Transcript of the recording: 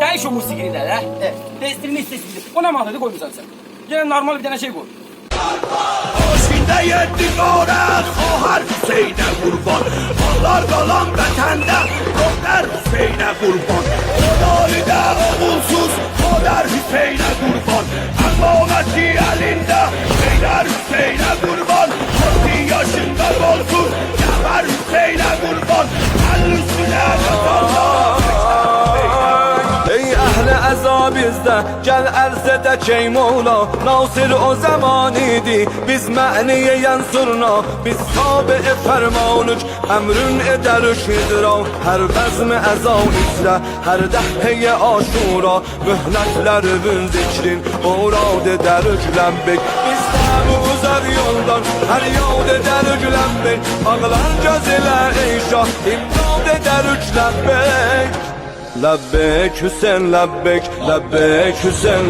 Değiş o musikiyi de la. Evet. Testini istesiydi. Ona mı anladı koymuşsun sen? Gene normal bir tane şey koy. Şimdi yetti kore Kohar Hüseyin'e kurban Mallar kalan betende Doktor Hüseyin'e kurban bizdə Gəl ərz edək ey Mola Nasir o zaman idi Biz məniyə yansurna. Biz tabi fərmanük Əmrün edərük idra Hər vəzmi əza üzrə Hər dəhhiyə aşura. Mühlətlərinin zikrin Murad edərük ləmbik Biz tabi uzar yoldan Hər yol edərük ləmbik Ağlar göz ilə ey şah İmdad edərük ləmbik Labbek Hüsen, Labbek, Labbek Hüsen